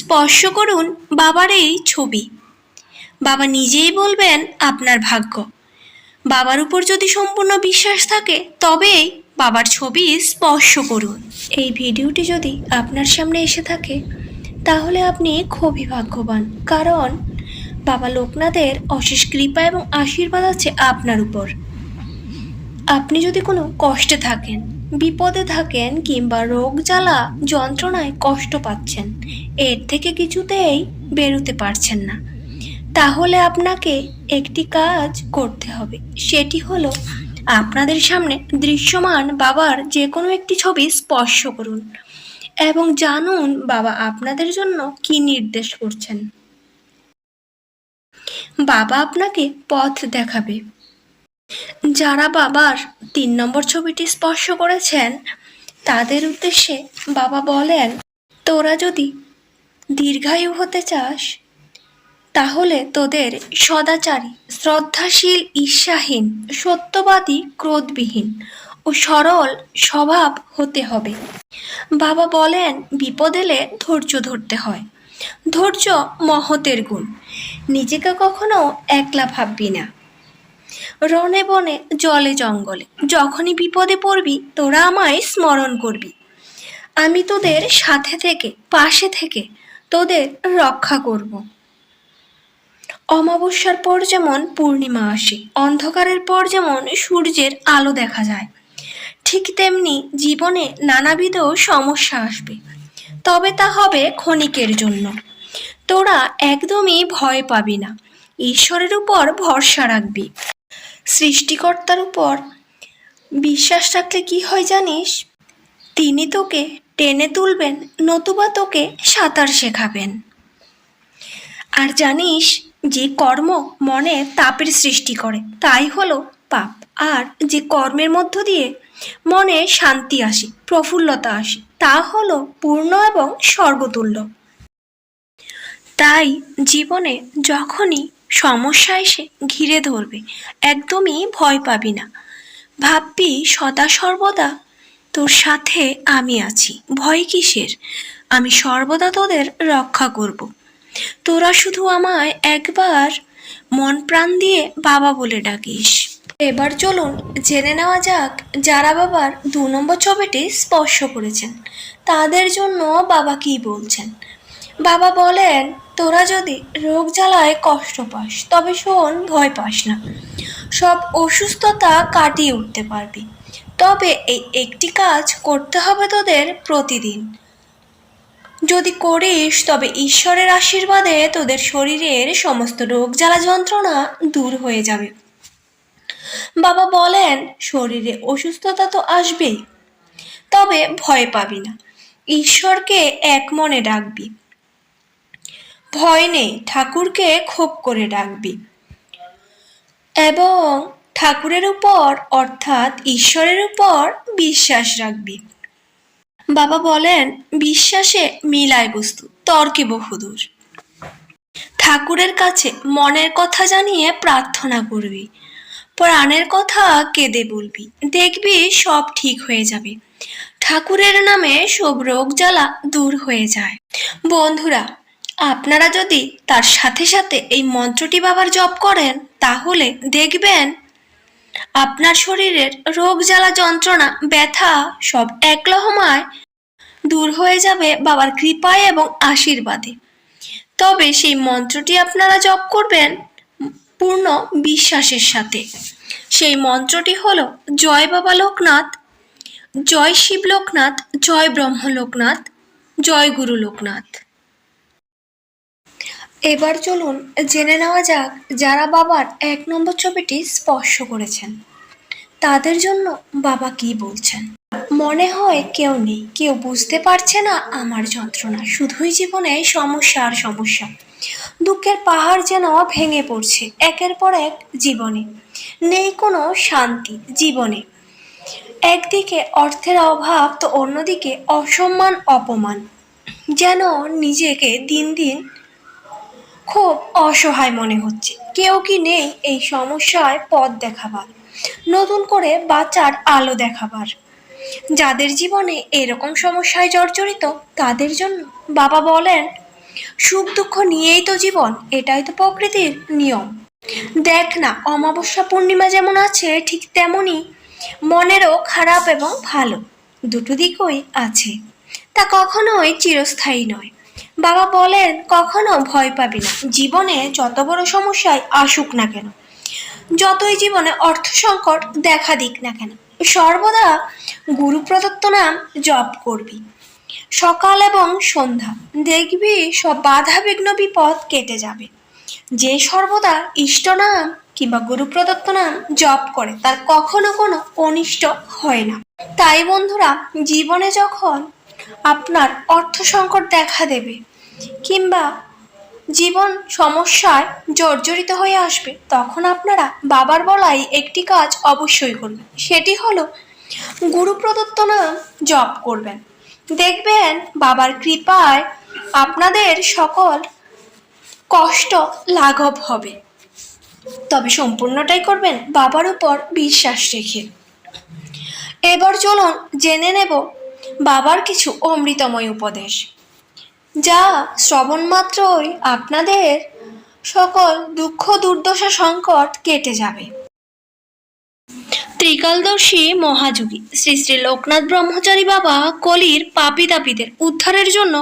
স্পর্শ করুন বাবার এই ছবি। বাবা নিজেই বলবেন আপনার ভাগ্য। বাবার উপর যদি সম্পূর্ণ বিশ্বাস থাকে, তবেই বাবার ছবি স্পর্শ করুন। এই ভিডিওটি যদি আপনার সামনে এসে থাকে, তাহলে আপনি খুবই ভাগ্যবান। কারণ বাবা লোকনাথের অশেষ কৃপা এবং আশীর্বাদ আছে আপনার উপর। আপনি যদি কোনো কষ্টে থাকেন, বিপদে থাকেন কিংবা রোগ, জ্বালা, যন্ত্রণায় কষ্ট পাচ্ছেন এর থেকে কিছুতেই বেরোতে পারছেন না। তাহলে আপনাকে একটি কাজ করতে হবে। সেটি হলো আপনাদের সামনে দৃশ্যমান বাবার যে কোনো একটি ছবি স্পর্শ করুন এবং জানুন বাবা আপনাদের জন্য কি নির্দেশ করছেন। বাবা আপনাকে পথ দেখাবে। যারা বাবার তিন নম্বর ছবিটি স্পর্শ করেছেন, তাদের উদ্দেশ্যে বাবা বলেন তোরা যদি দীর্ঘায়ু হতে চাস, তাহলে তোদের সদাচারী, শ্রদ্ধাশীল, ঈর্ষাহীন, সত্যবাদী, ক্রোধবিহীন ও সরল স্বভাব হতে হবে। বাবা বলেন, বিপদ এলে ধৈর্য ধরতে হয়। ধৈর্য মহতের গুণ। নিজেকে কখনো একলা ভাববি না। রনে বনে জলে জঙ্গলে, যখনই বিপদে পড়বি, তোরা আমায় স্মরণ করবি। আমি তোদের সাথে থেকে, পাশে থেকে তোদের রক্ষা করব। অমাবস্যার পর যেমন পূর্ণিমা আসে, অন্ধকারের পর যেমন সূর্যের আলো দেখা যায়, ঠিক তেমনি জীবনে নানাবিধ সমস্যা আসবে। তবে তা হবে ক্ষণিকের জন্য। তোরা একদমই ভয় পাবি না, ঈশ্বরের উপর ভরসা রাখবি। সৃষ্টিকর্তার উপর বিশ্বাস রাখলে কি হয় জানিস? তিনি তোকে টেনে তুলবেন, নতুবা তোকে সাঁতার শেখাবেন। আর জানিস, যে কর্ম মনে তাপের সৃষ্টি করে, তাই হলো পাপ। আর যে কর্মের মধ্য দিয়ে মনে শান্তি আসে, প্রফুল্লতা আসে, তা হলো পূর্ণ এবং সর্বতুল্য তাই জীবনে যখনই সমস্যা এসে ঘিরে ধরবে, একদমই ভয় পাবি না। ভাববি সদা সর্বদা তোর সাথে আমি আছি। ভয় কিসের? আমি সর্বদা তোদের রক্ষা করব। তোরা শুধু আমায় একবার মন প্রাণ দিয়ে বাবা বলে ডাকিস। এবার চলুন, জেনে নেওয়া যাক যারা বাবার দু নম্বর ছবিটি স্পর্শ করেছেন। তাদের জন্য বাবা কি বলছেন? বাবা বলেন, তোরা যদি রোগ জ্বালায় কষ্ট পাস, তবে শোন, ভয় পাস না। সব অসুস্থতা কাটিয়ে উঠতে পারবি। তবে এই একটি কাজ করতে হবে তোদের প্রতিদিন। যদি করিস, তবে ঈশ্বরের আশীর্বাদে তোদের শরীরের সমস্ত রোগ জ্বালা যন্ত্রণা দূর হয়ে যাবে। বাবা বলেন, শরীরে অসুস্থতা তো আসবেই, তবে ভয় পাবি না। ঈশ্বরকে এক মনে ডাকবি। ভয় নেই, ঠাকুরকে ক্ষোভ করে ডাকবি। এবং ঠাকুরের উপর, অর্থাৎ ঈশ্বরের উপর বিশ্বাস রাখবি। বাবা বলেন, বিশ্বাসে মিলায় বস্তু, তর্কে বহুদূর। ঠাকুরের কাছে মনের কথা জানিয়ে প্রার্থনা করবি। প্রাণের কথা কেঁদে বলবি, দেখবি সব ঠিক হয়ে যাবে। ঠাকুরের নামে সব রোগ জ্বালা দূর হয়ে যায়। বন্ধুরা, আপনারা যদি তার সাথে সাথে এই মন্ত্রটি বাবার জপ করেন, তাহলে দেখবেন আপনার শরীরের রোগ জ্বালা যন্ত্রণা, ব্যথা সব এক লহমায় দূর হয়ে যাবে বাবার কৃপায় এবং আশীর্বাদে। তবে সেই মন্ত্রটি আপনারা জপ করবেন পূর্ণ বিশ্বাসের সাথে। সেই মন্ত্রটি হলো, জয় বাবা লোকনাথ, জয় শিব লোকনাথ, জয় ব্রহ্ম লোকনাথ, জয় গুরু লোকনাথ। এবার চলুন জেনে নেওয়া যাক যারা বাবার এক নম্বর ছবিটি স্পর্শ করেছেন। তাদের জন্য বাবা কি বলছেন? মনে হয় কেউ নেই, কেউ বুঝতে পারছে না আমার যন্ত্রণা, শুধুই জীবনে সমস্যা আর সমস্যা। দুঃখের পাহাড় যেন ভেঙে পড়ছে একের পর এক জীবনে। নেই কোনো শান্তি জীবনে। একদিকে অর্থের অভাব, তো অন্যদিকে অসম্মান, অপমান। যেন নিজেকে দিন দিন খুব অসহায় মনে হচ্ছে। কেউ কি নেই এই সমস্যায় পথ দেখাবার, নতুন করে বাঁচার আলো দেখাবার। যাদের জীবনে এরকম সমস্যায় জর্জরিত, তাদের জন্য বাবা বলেন, সুখ দুঃখ নিয়েই তো জীবন, এটাই তো প্রকৃতির নিয়ম। দেখ না, অমাবস্যা পূর্ণিমা যেমন আছে, ঠিক তেমনই মনেরও খারাপ এবং ভালো। দুটো দিকই আছে। তা কখনোই চিরস্থায়ী নয়। বাবা বলেন, কখনো ভয় পাবি না। জীবনে যত বড় সমস্যায় আসুক না কেন। যতই জীবনে অর্থ সংকট দেখা দিক না কেন, সর্বদা গুরু প্রদত্ত নাম জপ করবি। সকাল এবং সন্ধ্যা দেখবি সব বাধা বিঘ্ন বিপদ কেটে যাবে। যে সর্বদা ইষ্ট নাম কিংবা গুরু প্রদত্ত নাম জপ করে, তার কখনো কোনো অনিষ্ট হয় না। তাই বন্ধুরা, জীবনে যখন আপনার অর্থ সংকট দেখা দেবে কিংবা জীবন সমস্যায় জর্জরিত হয়ে আসবে, তখন আপনারা বাবার বলাই একটি কাজ অবশ্যই করবেন। সেটি হলো গুরু প্রদত্ত নাম জপ করবেন। দেখবেন বাবার কৃপায় আপনাদের সকল কষ্ট লাঘব হবে। তবে সম্পূর্ণটাই করবেন বাবার উপর বিশ্বাস রেখে। এবার চলুন জেনে নেব বাবার কিছু অমৃতময় উপদেশ। যা শ্রবণ মাত্রই আপনাদের সকল দুঃখ দুর্দশা সংকট কেটে যাবে। ত্রিকালদর্শী মহাযোগী শ্রী শ্রী লোকনাথ ব্রহ্মচারী বাবা কলির পাপি তাপিদের উদ্ধারের জন্য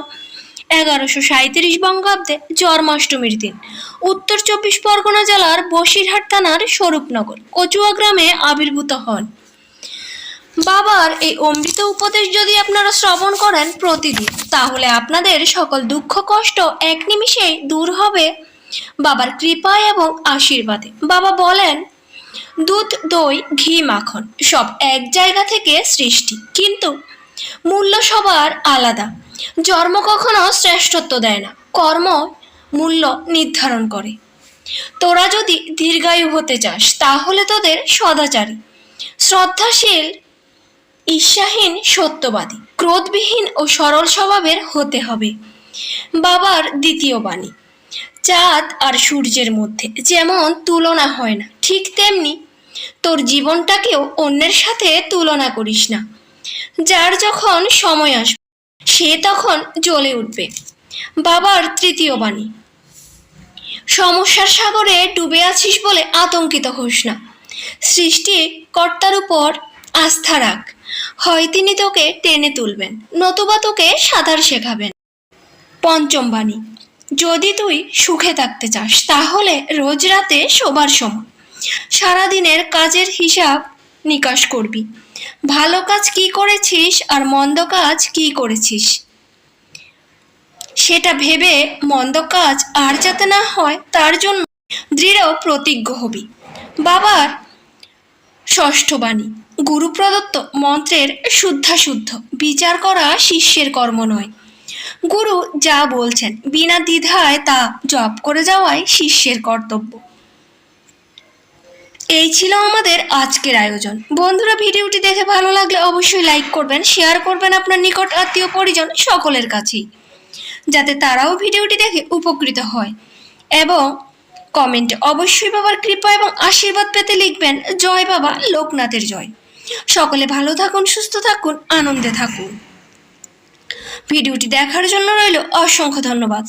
এগারোশো সাঁত্রিশ বঙ্গাব্দে জন্মাষ্টমীর দিন, উত্তর চব্বিশ পরগনা জেলার বসিরহাট থানার স্বরূপনগর, কচুয়া গ্রামে আবির্ভূত হন। বাবার এই অমৃত উপদেশ যদি আপনারা শ্রবণ করেন প্রতিদিন, তাহলে আপনাদের সকল দুঃখ, কষ্ট এক নিমিষেই দূর হবে। বাবার কৃপায় এবং আশীর্বাদে। বাবা বলেন, দুধ, দই, ঘি, মাখন সব এক জায়গা থেকে সৃষ্টি। কিন্তু মূল্য সবার আলাদা। জন্ম কখনো শ্রেষ্ঠত্ব দেয় না, কর্ম মূল্য নির্ধারণ করে। তোরা যদি দীর্ঘায়ু হতে চাস, তাহলে তোদের সদাচারী। শ্রদ্ধাশীল ঈর্ষাহীন, সত্যবাদী, ক্রোধবিহীন ও সরল স্বভাবের হতে হবে। বাবার দ্বিতীয় বাণী, চাঁদ আর সূর্যের মধ্যে যেমন তুলনা হয় না, ঠিক তেমনি তোর জীবনটাকেও অন্যের সাথে তুলনা করিস না। যার যখন সময় আসবে, সে তখন জ্বলে উঠবে। বাবার তৃতীয় বাণী, সমস্যার সাগরে ডুবে আছিস বলে আতঙ্কিত হোস না। সৃষ্টি কর্তার উপর আস্থা রাখ। হয় তিনি তোকে টেনে তুলবেন, নতুবা তোকে সাঁতার শেখাবেন। পঞ্চম বাণী, যদি তুই সুখে থাকতে চাস, তাহলে রোজ রাতে শোবার সময়। সারাদিনের কাজের হিসাব নিকাশ করবি। ভালো কাজ কি করেছিস আর মন্দ কাজ কি করেছিস? সেটা ভেবে মন্দ কাজ আর যাতে না হয়, তার জন্য দৃঢ় প্রতিজ্ঞ হবি। বাবার ষষ্ঠ বাণী গুরু প্রদত্ত মন্ত্রের শুদ্ধাশুদ্ধ। বিচার করা শিষ্যের কর্ম নয়। গুরু যা বলছেন, বিনা দ্বিধায় তা জপ করে যাওয়াই শিষ্যের কর্তব্য। এই ছিল আমাদের আজকের আয়োজন। বন্ধুরা, ভিডিওটি দেখে ভালো লাগলে অবশ্যই লাইক করবেন শেয়ার করবেন আপনার নিকট আত্মীয় পরিজন সকলের কাছেই, যাতে তারাও ভিডিওটি দেখে উপকৃত হয়। এবং কমেন্টে অবশ্যই বাবার কৃপা এবং আশীর্বাদ পেতে লিখবেন, জয় বাবা, লোকনাথের জয়। সকলে ভালো থাকুন সুস্থ থাকুন আনন্দে থাকুন। ভিডিওটি দেখার জন্য রইল অসংখ্য ধন্যবাদ।